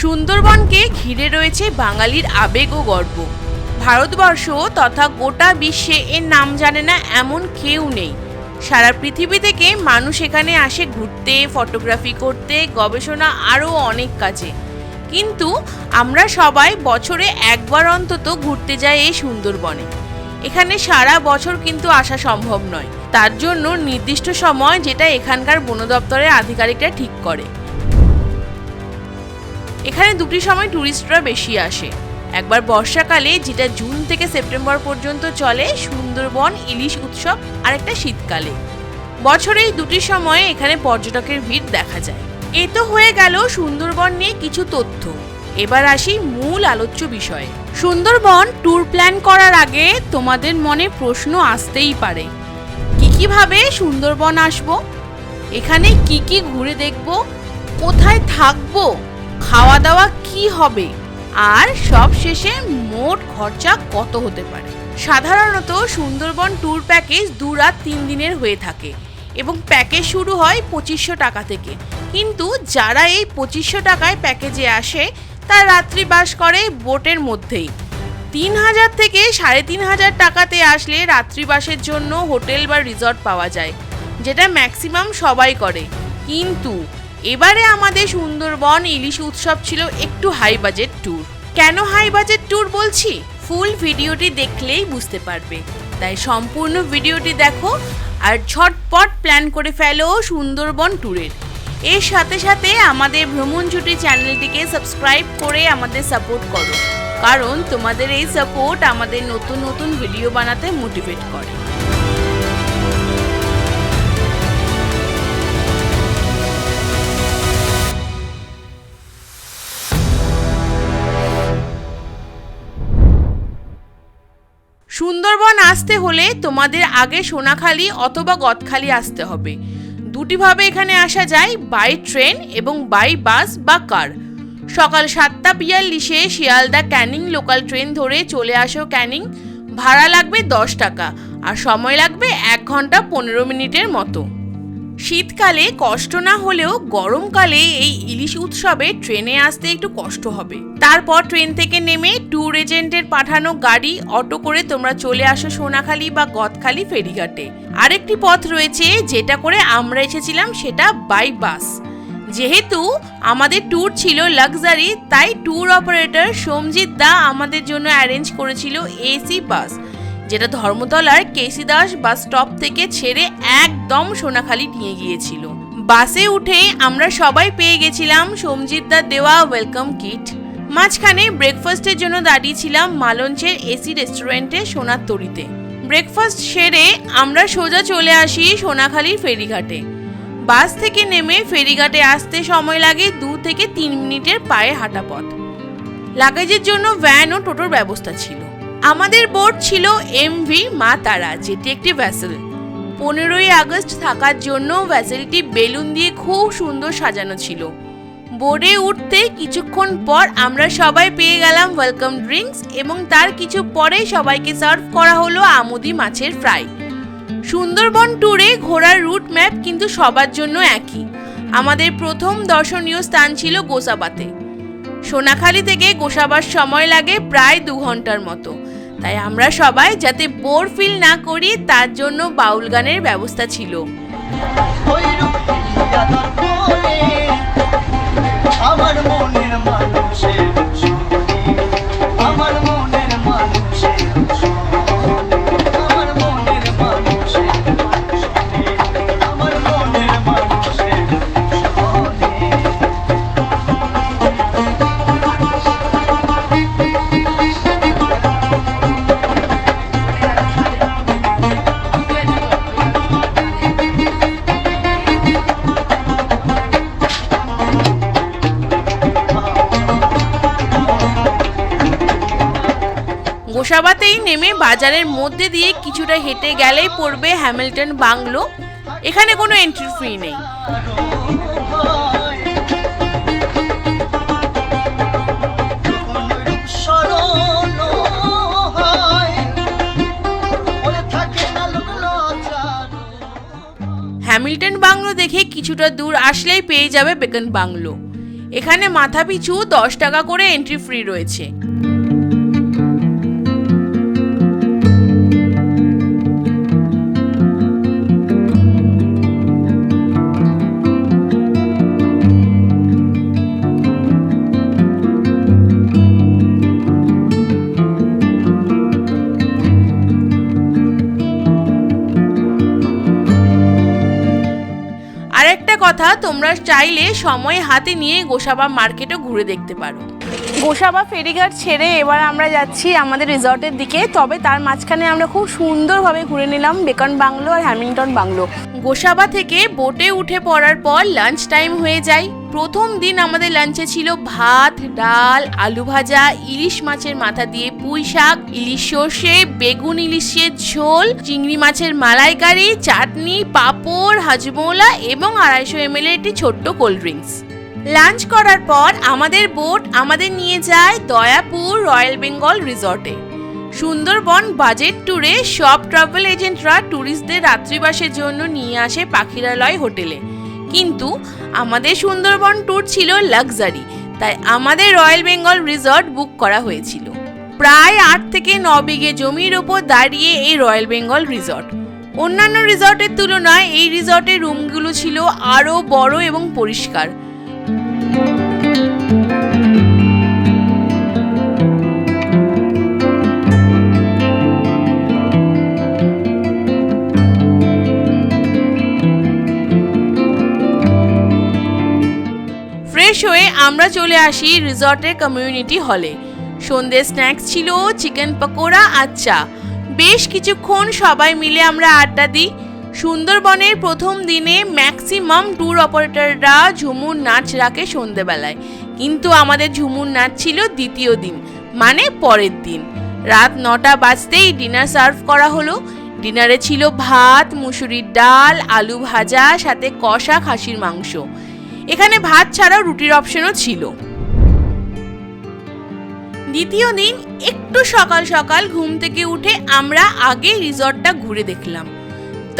সুন্দরবনকে ঘিরে রয়েছে বাঙালির আবেগ ও গর্ব। ভারতবর্ষ তথা গোটা বিশ্বে এর নাম জানে না এমন কেউ নেই। সারা পৃথিবী থেকে মানুষ এখানে আসে ঘুরতে, ফটোগ্রাফি করতে, গবেষণা আরও অনেক কাজে। কিন্তু আমরা সবাই বছরে একবার অন্তত ঘুরতে যাই এই সুন্দরবনে। এখানে সারা বছর কিন্তু আসা সম্ভব নয়। তার জন্য নির্দিষ্ট সময় যেটা এখানকার বন দপ্তরের আধিকারিকরা ঠিক করে। এখানে দুটি সময় ট্যুরিস্টরা বেশি আসে। একবার বর্ষাকালে, যেটা জুন থেকে সেপ্টেম্বর পর্যন্ত চলে, সুন্দরবন, ইলিশ উৎসব আর একটা শীতকালে। বছরে এই দুটি সময়ে এখানে পর্যটকের ভিড় দেখা যায়। এ তো হয়ে গেল সুন্দরবন নিয়ে কিছু তথ্য। এবার আসি মূল আলোচ্য বিষয়ে। সুন্দরবন ট্যুর প্ল্যান করার আগে তোমাদের মনে প্রশ্ন আসতেই পারে। কি কীভাবে সুন্দরবন আসব? এখানে কি কি ঘুরে দেখব? কোথায় থাকব? খাওয়া দাওয়া কি হবে? আর সব শেষে মোট খরচা কত হতে পারে? সাধারণত সুন্দরবন ট্যুর প্যাকেজ দু রাত তিন দিনের হয়ে থাকে এবং প্যাকেজ শুরু হয় পঁচিশশো টাকা থেকে। কিন্তু যারা এই পঁচিশশো টাকায় প্যাকেজে আসে, তারা রাত্রি বাস করে বোটের মধ্যেই। তিন হাজার থেকে সাড়ে তিন হাজার টাকাতে আসলে রাত্রিবাসের জন্য হোটেল বা রিসর্ট পাওয়া যায়, যেটা ম্যাক্সিমাম সবাই করে। কিন্তু এবারে আমাদের সুন্দরবন ইলিশ উৎসব ছিল একটু হাই বাজেট ট্যুর কেন হাই বাজেট ট্যুর বলছি? ফুল ভিডিওটি দেখলেই বুঝতে পারবে। তাই সম্পূর্ণ ভিডিওটি দেখো আর ঝটপট প্ল্যান করে ফেলো সুন্দরবন ট্যুরের এর। সাথে সাথে আমাদের ভ্রমণ ছুটি চ্যানেলটিকে সাবস্ক্রাইব করে আমাদের সাপোর্ট করো। কারণ তোমাদের এই সাপোর্ট আমাদের নতুন নতুন ভিডিও বানাতে মোটিভেট করে। সুন্দরবন আসতে হলে তোমাদের আগে সোনাখালি অথবা গদখালি আসতে হবে। দুটিভাবে এখানে আসা যায় বাই ট্রেন এবং বাই বাস বা কার সকাল সাতটা বিয়াল্লিশে শিয়ালদা ক্যানিং লোকাল ট্রেন ধরে চলে আসো ক্যানিং। ভাড়া লাগবে দশ টাকা, আর সময় লাগবে এক ঘণ্টা পনেরো মিনিটের মতো। শীতকালে কষ্ট না হলেও গরমকালে এই ইলিশ উৎসবে ট্রেনে আসতে একটু কষ্ট হবে। তারপর ট্রেন থেকে নেমে ট্যুর এজেন্টের পাঠানো গাড়ি, অটো করে তোমরা চলে আসো সোনাখালি বা গদখালি ফেরিঘাটে। আরেকটি পথ রয়েছে যেটা করে আমরা এসেছিলাম সেটা বাই বাস। যেহেতু আমাদের ট্যুর ছিল লাক্সারি, তাই ট্যুর অপারেটর সোমজিৎ দা আমাদের জন্য অ্যারেঞ্জ করেছিল এসি বাস। যেটা ধর্মতলার কেসি দাস বাস স্টপ থেকে ছেড়ে একদম সোনাখালি নিয়ে গিয়েছিল। বাসে উঠে আমরা সবাই পেয়ে গেছিলাম সোমজিৎদার দেওয়া ওয়েলকাম কিট। মাঝখানে ব্রেকফাস্টের জন্য দাঁড়িয়েছিলাম মালঞ্চের এসি রেস্টুরেন্টে সোনার তরিতে। ব্রেকফাস্ট সেরে আমরা সোজা চলে আসি সোনাখালির ফেরিঘাটে। বাস থেকে নেমে ফেরিঘাটে আসতে সময় লাগে দু থেকে তিন মিনিটের পায়ে হাঁটা পথ। লাগেজের জন্য ভ্যান ও টোটোর ব্যবস্থা ছিল। আমাদের বোট ছিল এমভি মা তারা যেটি একটি ভ্যাসেল পনেরোই আগস্ট থাকার জন্য ভ্যাসেলটি বেলুন দিয়ে খুব সুন্দর সাজানো ছিল। বোর্ডে উঠতে কিছুক্ষণ পর আমরা সবাই পেয়ে গেলাম ওয়েলকাম ড্রিঙ্কস এবং তার কিছু পরে সবাইকে সার্ভ করা হলো আমুদি মাছের ফ্রাই সুন্দরবন ট্যুরে ঘোরার রুট ম্যাপ কিন্তু সবার জন্য একই। আমাদের প্রথম দর্শনীয় স্থান ছিল গোসাবাতে। সোনাখালি থেকে গোসাবার সময় লাগে প্রায় দু ঘণ্টার মতো। তাই আমরা সবাই যাতে বোর ফিল না করি, তার জন্য বাউল গানের ব্যবস্থা ছিল। আমার মনের মানুষের গোসাবাতেই নেমে বাজারের মধ্যে দিয়ে কিছুটা হেঁটে গেলেই পড়বে হ্যামিল্টন বাংলো। এখানে কোনো এন্ট্রি ফ্রি নেই। হ্যামিল্টন বাংলো দেখে কিছুটা দূর আসলেই পেয়ে যাবে বেকন বাংলো। এখানে মাথা পিছু দশ টাকা করে এন্ট্রি ফ্রি রয়েছে। কথা তোমরা চাইলে সময় হাতে নিয়ে গোসাবা মার্কেটও ঘুরে দেখতে পারো। গোসাবা ফেরিঘাট ছেড়ে এবার আমরা যাচ্ছি আমাদের রিসর্টের দিকে তবে তার মাঝখানে আমরা খুব সুন্দরভাবে ঘুরে নিলাম বেকন বাংলো আর হ্যামিল্টন বাংলো। গোসাবা থেকে বোটে উঠে পড়ার পর লাঞ্চ টাইম হয়ে যায়। প্রথম দিন আমাদের লাঞ্চে ছিল ভাত, ডাল, আলু ভাজা, ইলিশ মাছের মাথা দিয়ে পুঁই শাক, ইলিশ সর্ষে, বেগুন ইলিশের ঝোল, চিংড়ি মাছের মালাইকারি, চাটনি, পাঁপড়, হাজমোলা এবং আড়াইশো এম একটি ছোট্ট কোল্ড ড্রিঙ্কস লাঞ্চ করার পর আমাদের বোট আমাদের নিয়ে যায় দয়াপুর রয়্যাল বেঙ্গল রিসর্টে সুন্দরবন বাজেট ট্যুরে সব ট্রাভেল এজেন্টরা ট্যুরিস্টদের রাত্রিবাসের জন্য নিয়ে আসে পাখিরালয় হোটেলে কিন্তু আমাদের সুন্দরবন ট্যুর ছিল লাক্সারি তাই আমাদের রয়্যাল বেঙ্গল রিসর্ট বুক করা হয়েছিল। প্রায় আট থেকে ন বিঘে জমির ওপর দাঁড়িয়ে এই রয়্যাল বেঙ্গল রিসর্ট অন্যান্য রিসর্টের তুলনায় এই রিসর্টের রুমগুলো ছিল আরও বড় এবং পরিষ্কার। ফ্রেশ হয়ে আমরা চলে আসি রিসর্টের কমিউনিটি হলে। সন্ধ্যে স্ন্যাক্স ছিল, চিকেন পকোড়া আর চা বেশ কিছুক্ষণ সবাই মিলে আমরা আড্ডা দিই। সুন্দরবনের প্রথম দিনে ম্যাক্সিমাম ট্যুর অপারেটররা ঝুমুর নাচ রাখে সন্ধেবেলায়। কিন্তু আমাদের ঝুমুর নাচ ছিল দ্বিতীয় দিন মানে পরের দিন। রাত নটা বাজতেই ডিনার সার্ভ করা হলো। ডিনারে ছিল ভাত, মুসুরির ডাল, আলু ভাজা, সাথে কষা খাসির মাংস। এখানে ভাত ছাড়াও রুটির অপশনও ছিল। দ্বিতীয় দিন একটু সকাল সকাল ঘুম থেকে উঠে আমরা আগে রিসর্টটা ঘুরে দেখলাম।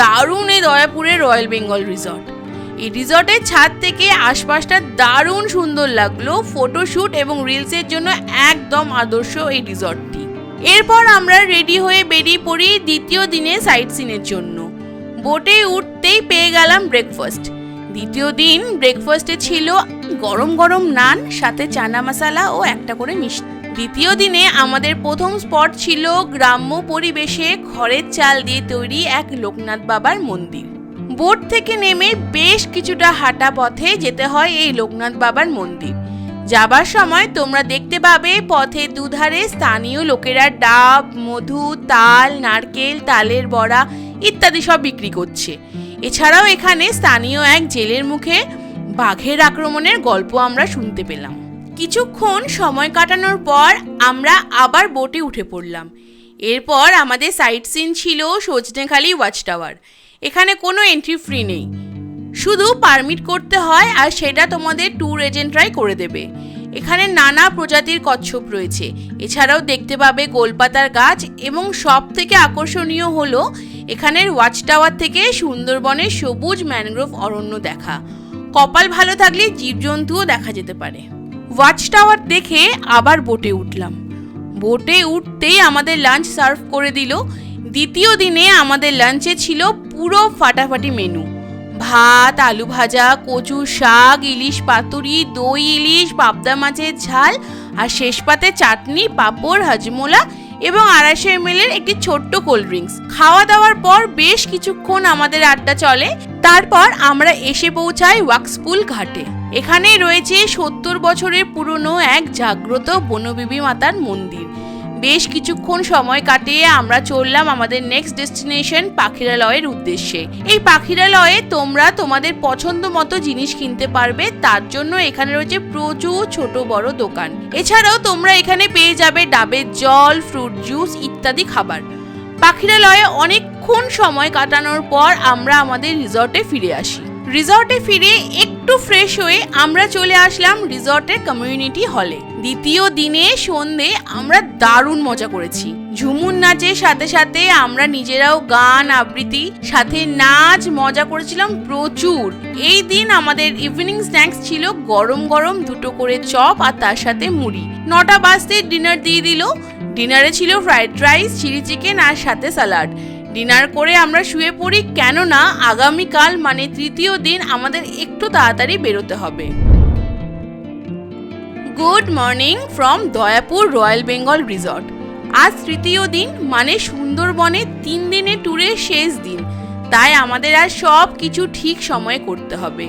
দারুণ এই দয়াপুরের রয়্যাল বেঙ্গল রিসর্ট। এই রিসর্টের ছাদ থেকে আশপাশটা দারুণ সুন্দর লাগল ফটোশ্যুট এবং রিলসের জন্য একদম আদর্শ এই রিসর্টটি। এরপর আমরা রেডি হয়ে বেরিয়ে পড়ি দ্বিতীয় দিনে সাইট সিনের জন্য। বোটে উঠতেই পেয়ে গেলাম ব্রেকফাস্ট। দ্বিতীয় দিন ব্রেকফাস্টে ছিল গরম গরম নান, সাথে চানা মশালা ও একটা করে মিষ্টি। দ্বিতীয় দিনে আমাদের প্রথম স্পট ছিল গ্রাম্য পরিবেশে খড়ের চাল দিয়ে তৈরি এক লোকনাথ বাবার মন্দির। বোট থেকে নেমে বেশ কিছুটা হাঁটা পথে যেতে হয় এই লোকনাথ বাবার মন্দির। যাবার সময় তোমরা দেখতে পাবে পথে দুধারে স্থানীয় লোকেরা ডাব, মধু, তাল, নারকেল, তালের বড়া ইত্যাদি সব বিক্রি করছে। এছাড়াও এখানে স্থানীয় এক জেলের মুখে বাঘের আক্রমণের গল্প আমরা শুনতে পেলাম। কিছুক্ষণ সময় কাটানোর পর আমরা আবার বোটে উঠে পড়লাম। এরপর আমাদের সাইট সিন ছিল সজনেখালি ওয়াচ টাওয়ার এখানে কোনো এন্ট্রি ফ্রি নেই। শুধু পারমিট করতে হয় আর সেটা তোমাদের ট্যুর এজেন্টরাই করে দেবে। এখানে নানা প্রজাতির কচ্ছপ রয়েছে। এছাড়াও দেখতে পাবে গোলপাতার গাছ এবং সব থেকে আকর্ষণীয় হলো এখানের ওয়াচ টাওয়ার থেকে সুন্দরবনের সবুজ ম্যানগ্রোভ অরণ্য দেখা। কপাল ভালো থাকলে জীবজন্তুও দেখা যেতে পারে। ওয়াচ টাওয়ার দেখে আবার বোটে উঠলাম। বোটে উঠতেই আমাদের লাঞ্চ সার্ভ করে দিল। দ্বিতীয় দিনে আমাদের লাঞ্চে ছিল পুরো ফাটাফাটি মেনু। ভাত, আলু ভাজা, কচু শাক, ইলিশ পাতুরি, দই ইলিশ, পাবদা মাছের ঝাল, আর শেষ পাতে চাটনি, পাঁপড়, হাজমোলা এবং আড়াইশো এম এর একটি ছোট্ট কোল্ড ড্রিঙ্কস খাওয়া দাওয়ার পর বেশ কিছুক্ষণ আমাদের আড্ডা চলে। তারপর আমরা এসে পৌঁছাই ওয়াক্সপুল ঘাটে। এখানে রয়েছে সত্তর বছরের পুরনো এক জাগ্রত বনবিবি মাতার মন্দির। বেশ কিছুক্ষণ সময় কাটিয়ে আমরা চললাম আমাদের নেক্সট ডেস্টিনেশন পাখিরালয়ের উদ্দেশ্যে। এই পাখিরালয়ে তোমরা তোমাদের পছন্দ মতো জিনিস কিনতে পারবে, তার জন্য এখানে রয়েছে প্রচুর ছোট বড় দোকান। এছাড়াও তোমরা এখানে পেয়ে যাবে ডাবের জল ফ্রুট জুস ইত্যাদি খাবার। পাখিরালয়ে অনেকক্ষণ সময় কাটানোর পর আমরা আমাদের রিসর্টে ফিরে আসি। রিসর্টে ফিরে একটু ফ্রেশ হয়ে আমরা চলে আসলাম রিসর্টের কমিউনিটি হলে দ্বিতীয় দিনে সন্ধে আমরা দারুণ মজা করেছি। ঝুমুর নাচের সাথে সাথে আমরা নিজেরাও গান, আবৃত্তি, সাথে নাচ, মজা করেছিলাম প্রচুর। এই দিন আমাদের ইভিনিং স্ন্যাক্স ছিল গরম গরম দুটো করে চপ আর তার সাথে মুড়ি। নটা বাজতে ডিনার দিয়ে দিল। ডিনারে ছিল ফ্রাইড রাইস চিলি চিকেন আর সাথে স্যালাড ডিনার করে আমরা শুয়ে পড়ি কেননা আগামীকাল মানে তৃতীয় দিন আমাদের একটু তাড়াতাড়ি বেরোতে হবে। Good morning from Dayapur Royal Bengal Resort আজ তৃতীয় দিন মানে সুন্দরবনের তিন দিনের ট্যুরের শেষ দিন। তাই আমাদের আর সব কিছু ঠিক সময়ে করতে হবে।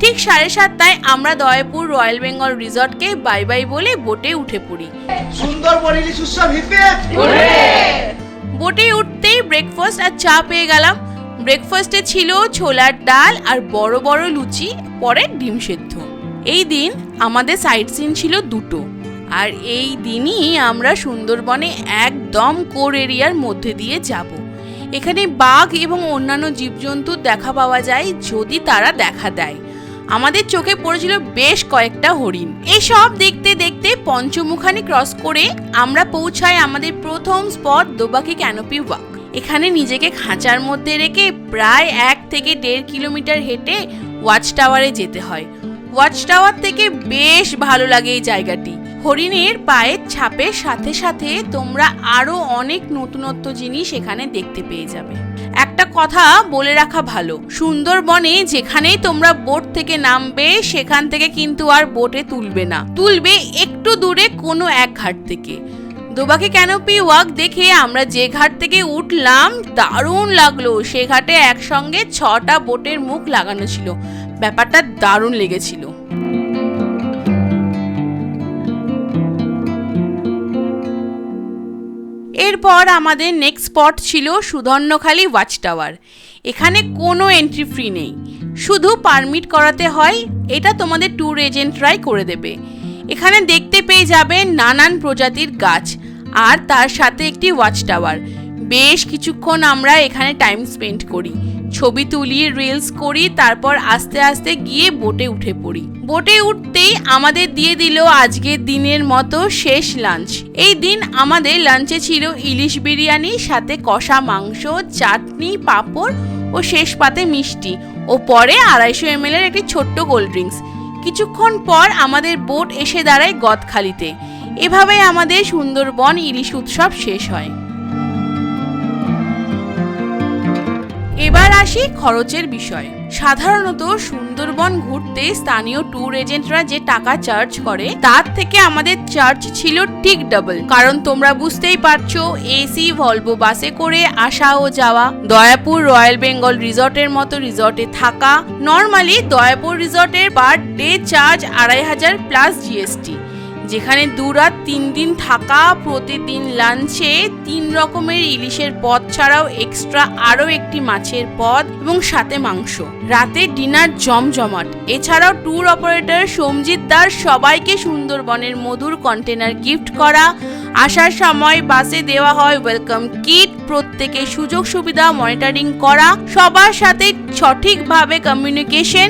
ঠিক সাড়ে সাতটায় আমরা দয়াপুর রয়্যাল বেঙ্গল রিসর্টকে বাই বাই বলে বোটে উঠে পড়ি। সুন্দর বোটে উঠতেই ব্রেকফাস্ট আর চা পেয়ে গেলাম। ব্রেকফাস্টে ছিল ছোলার ডাল আর বড় বড় লুচি, পরে ডিম সেদ্ধ। এই দিন আমাদের সাইট সিন ছিল দুটো। আর এই দিনই আমরা সুন্দরবনে একদম কোর এরিয়ার মধ্যে দিয়ে যাব। এখানে বাঘ এবং অন্যান্য জীবজন্তুর দেখা পাওয়া যায়, যদি তারা দেখা দেয়। আমাদের চোখে পড়েছিল বেশ কয়েকটা হরিণ। এসব দেখতে দেখতে পঞ্চমুখানি ক্রস করে আমরা পৌঁছাই আমাদের প্রথম স্পট দোবাকি ক্যানোপি ওয়াক এখানে নিজেকে খাঁচার মধ্যে রেখে প্রায় এক থেকে দেড় কিলোমিটার হেঁটে ওয়াচ টাওয়ারে যেতে হয়। ওয়াচ টাওয়ার থেকে বেশ ভালো লাগে এই জায়গাটি। হরিণের পায়ের ছাপের সাথে সাথে তোমরা আরও অনেক নতুনত্ব জিনিস এখানে দেখতে পেয়ে যাবে। একটা কথা বলে রাখা ভালো। সুন্দরবনে যেখানেই তোমরা বোট থেকে নামবে, সেখান থেকে কিন্তু আর বোটে তুলবে না। তুলবে একটু দূরে কোনো এক ঘাট থেকে। দোবাকে ক্যানোপি ওয়াক দেখে আমরা যে ঘাট থেকে উঠলাম, দারুণ লাগল। সে ঘাটে একসঙ্গে ছটা বোটের মুখ লাগানো ছিল। ব্যাপারটা দারুণ লেগেছিল। এরপর আমাদের নেক্সট স্পট ছিল সুধর্ণখালী ওয়াচ টাওয়ার এখানে কোনো এন্ট্রি ফ্রি নেই। শুধু পারমিট করাতে হয়, এটা তোমাদের ট্যুর এজেন্টরাই করে দেবে। এখানে দেখতে পেয়ে যাবে নানান প্রজাতির গাছ, আর তার সাথে একটি ওয়াচ টাওয়ার বেশ কিছুক্ষণ আমরা এখানে টাইম স্পেন্ড করি। ছবি তুলি রিলস করি, তারপর আস্তে আস্তে গিয়ে বোটে উঠে পড়ি। বোটে উঠতেই আমাদের দিয়ে দিল আজকের দিনের মতো শেষ লাঞ্চ এই দিন আমাদের লাঞ্চে ছিল ইলিশ বিরিয়ানি, সাথে কষা মাংস, চাটনি, পাঁপড় ও শেষ পাতে মিষ্টি ও পরে আড়াইশো এম এর একটি ছোট্ট কোল্ড ড্রিঙ্কস কিছুক্ষণ পর আমাদের বোট এসে দাঁড়ায় গদখালিতে। এভাবেই আমাদের সুন্দরবন ইলিশ উৎসব শেষ হয়। এবার আসি খরচের বিষয়। সাধারণত সুন্দরবন ঘুরতে স্থানীয় ট্যুর এজেন্টরা যে টাকা চার্জ করে, তার থেকে আমাদের চার্জ ছিল ঠিক ডাবল কারণ তোমরা বুঝতেই পারছ এসি ভলভো বাসে করে আসা ও যাওয়া, দয়াপুর রয়্যাল বেঙ্গল রিসর্টের মতো রিসর্টে থাকা নর্মালি দয়াপুর রিসর্টের পার ডে চার্জ আড়াই হাজার প্লাস জিএসটি যেখানে দু রাত তিন দিন থাকা, প্রতিদিন লাঞ্চে তিন রকমের ইলিশের পদ ছাড়াও এক্সট্রা আরও একটি মাছের পদ এবং সাথে মাংস। রাতে ডিনার জমজমাট। এছাড়াও ট্যুর অপারেটর সৌমজিৎ দাস সবাইকে সুন্দরবনের মধুর কন্টেনার গিফট করা। আসার সময় বাসে দেওয়া হয় ওয়েলকাম কিট প্রত্যেকের সুযোগ সুবিধা মনিটরিং করা। সবার সাথে সঠিকভাবে কমিউনিকেশন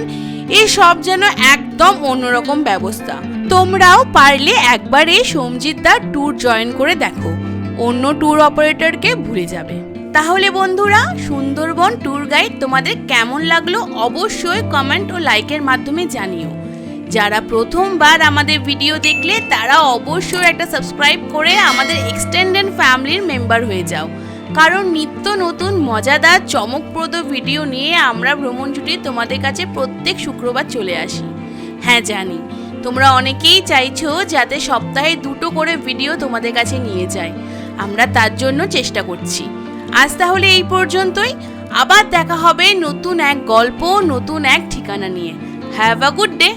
এই সব যেন একদম অন্যরকম ব্যবস্থা। তোমরাও পারলে একবারে সৌমজিৎদার ট্যুর জয়েন করে দেখো। অন্য ট্যুর অপারেটরকে ভুলে যাবে। তাহলে বন্ধুরা, সুন্দরবন ট্যুর গাইড তোমাদের কেমন লাগল অবশ্যই কমেন্ট ও লাইকের মাধ্যমে জানিও। যারা প্রথমবার আমাদের ভিডিও দেখলে, তারা অবশ্যই একটা সাবস্ক্রাইব করে আমাদের এক্সটেন্ডেড ফ্যামিলির মেম্বার হয়ে যাও। কারণ নিত্য নতুন, মজাদার, চমকপ্রদ ভিডিও নিয়ে আমরা ভ্রমণ ছুটি তোমাদের কাছে প্রত্যেক শুক্রবার চলে আসি। হ্যাঁ জানি। তোমরা অনেকেই চাইছো যাতে সপ্তাহে দুটো করে ভিডিও তোমাদের কাছে নিয়ে যায়। আমরা তার জন্য চেষ্টা করছি। আজ তাহলে এই পর্যন্তই। আবার দেখা হবে নতুন এক গল্প, নতুন এক ঠিকানা নিয়ে। Have a good day